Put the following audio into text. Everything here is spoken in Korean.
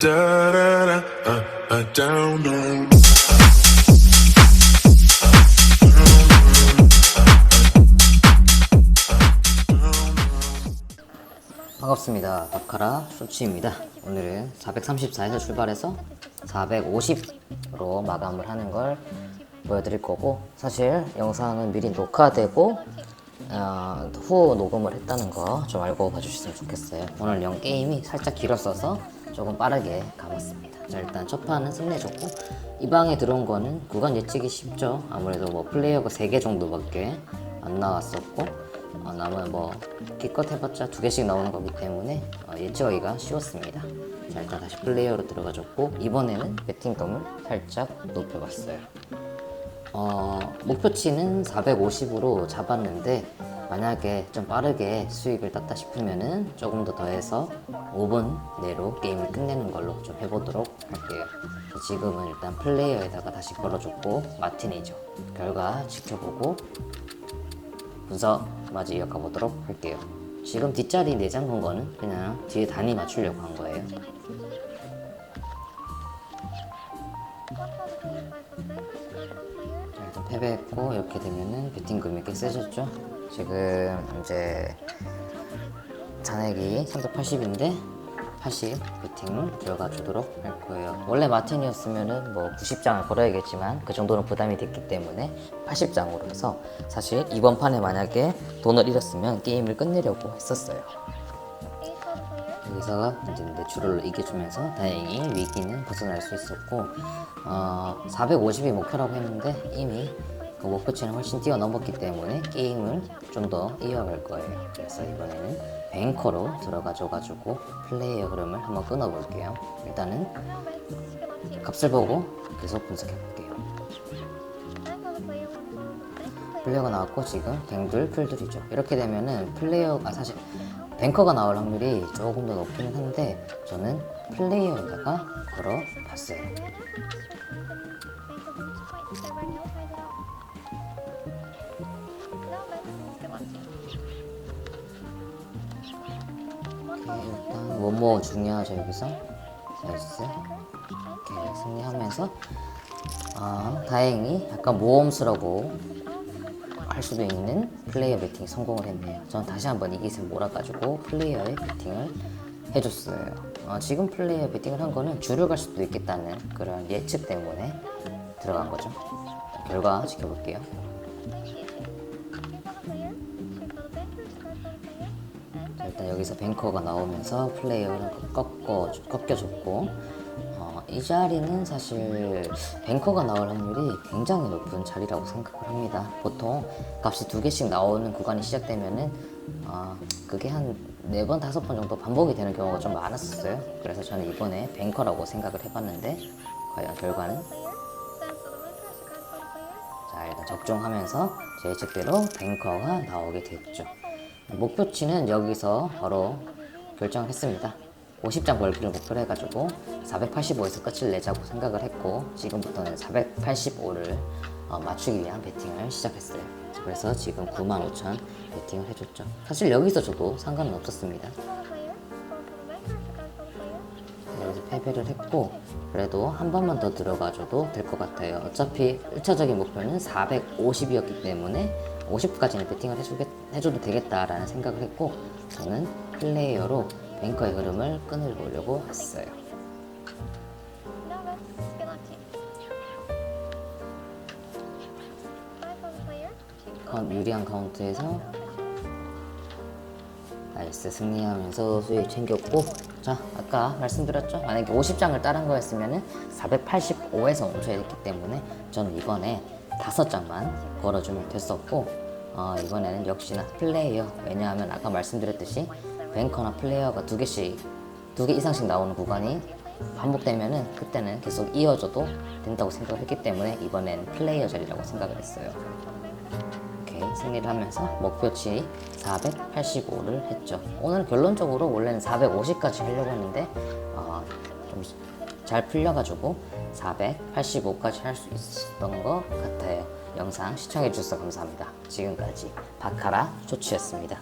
Uh, uh. 반갑습니다. 바카라 쇼츠입니다. 오늘은 434에서 출발해서 450으로 마감을 하는 걸 보여드릴 거고 사실 영상은 미리 녹화되고 어, 후 녹음을 했다는 거 좀 알고 봐주셨으면 좋겠어요. 오늘 영 게임이 살짝 길었어서 조금 빠르게 감았습니다. 자 일단 첫 판은 승리해줬고 이 방에 들어온 거는 구간 예측이 쉽죠. 아무래도 뭐 플레이어가 3개 정도밖에 안 나왔었고 어, 남은 뭐 기껏 해봤자 두 개씩 나오는 거기 때문에 어, 예측하기가 쉬웠습니다. 자 일단 다시 플레이어로 들어가줬고 이번에는 배팅감을 살짝 높여봤어요. 어, 목표치는 450으로 잡았는데 만약에 좀 빠르게 수익을 땄다 싶으면은 조금 더 더해서 5분 내로 게임을 끝내는 걸로 좀 해보도록 할게요. 지금은 일단 플레이어에다가 다시 걸어줬고 마틴이죠. 결과 지켜보고 분석 마저 이어가 보도록 할게요. 지금 뒷자리 내장 건 거는 그냥 뒤에 단위 맞추려고 한 거예요. 패배했고 이렇게 되면은 배팅 금이 꽤 세졌죠. 지금 이제 잔액이 380인데 80 배팅을 들어가 주도록 할 거예요. 원래 마틴이었으면은 뭐 90장을 걸어야겠지만 그 정도는 부담이 됐기 때문에 80장으로 해서 사실 이번 판에 만약에 돈을 잃었으면 게임을 끝내려고 했었어요. 여기서 이제 매출을 이겨주면서 다행히 위기는 벗어날 수 있었고 어, 450이 목표라고 했는데 이미 그 목표치는 훨씬 뛰어넘었기 때문에 게임을 좀 더 이어갈 거예요. 그래서 이번에는 뱅커로 들어가줘가지고 플레이의 흐름을 한번 끊어볼게요. 일단은 값을 보고 계속 분석해볼게요. 플레이어가 나왔고 지금 뱅들 풀들이죠 이렇게 되면은 플레이어가 사실 뱅커가 나올 확률이 조금 더 높기는 한데 저는 플레이어에다가 걸어 봤어요. 일단 뭐뭐 중요하죠 여기서? 나이스. 이렇게 승리하면서 아 다행히 약간 모험수라고 할 수도 있는 플레이어 배팅이 성공을 했네요. 전 다시 한번 이 기세 몰아가지고 플레이어의 배팅을 해줬어요. 어, 지금 플레이어 배팅을 한 거는 주류 갈 수도 있겠다는 그런 예측 때문에 들어간 거죠. 결과 지켜볼게요. 자, 일단 여기서 뱅커가 나오면서 플레이어를 꺾어, 꺾여줬고 어, 이 자리는 사실 뱅커가 나올 확률이 굉장히 높은 자리라고 생각을 합니다. 보통 값이 두 개씩 나오는 구간이 시작되면은 어, 그게 한 네 번 다섯 번 정도 반복이 되는 경우가 좀 많았었어요. 그래서 저는 이번에 뱅커라고 생각을 해봤는데 과연 결과는 자 일단 적중하면서 제 예측대로 뱅커가 나오게 됐죠. 목표치는 여기서 바로 결정을 했습니다. 50장 벌기를 목표로 해가지고 485에서 끝을 내자고 생각을 했고 지금부터는 485를 어, 맞추기 위한 배팅을 시작했어요. 그래서 지금 95,000 배팅을 해줬죠. 사실 여기서 저도 상관은 없었습니다. 여기서 패배를 했고 그래도 한 번만 더 들어가줘도 될 것 같아요. 어차피 1차적인 목표는 450이었기 때문에 50까지는 배팅을 해주겠, 해줘도 되겠다라는 생각을 했고 저는 플레이어로 뱅커의 흐름을 끊어보려고 했어요. 카운- 유리한 카운트에서 나이스 승리하면서 수익 챙겼고 자 아까 말씀드렸죠 만약에 50장을 따른 거였으면 485에서 멈춰야 했기 때문에 저는 이번에 5장만 걸어주면 됐었고 어, 이번에는 역시나 플레이어 왜냐하면 아까 말씀드렸듯이 뱅커나 플레이어가 두 개씩 두 개 이상씩 나오는 구간이 반복되면은 그때는 계속 이어져도 된다고 생각을 했기 때문에 이번엔 플레이어 자리라고 생각을 했어요. 이렇게 승리를 하면서 목표치 485를 했죠. 오늘 결론적으로 원래는 450까지 하려고 했는데 어, 좀잘 풀려가지고 485까지 할 수 있었던 것 같아요. 영상 시청해주셔서 감사합니다. 지금까지 바카라 쇼츠였습니다.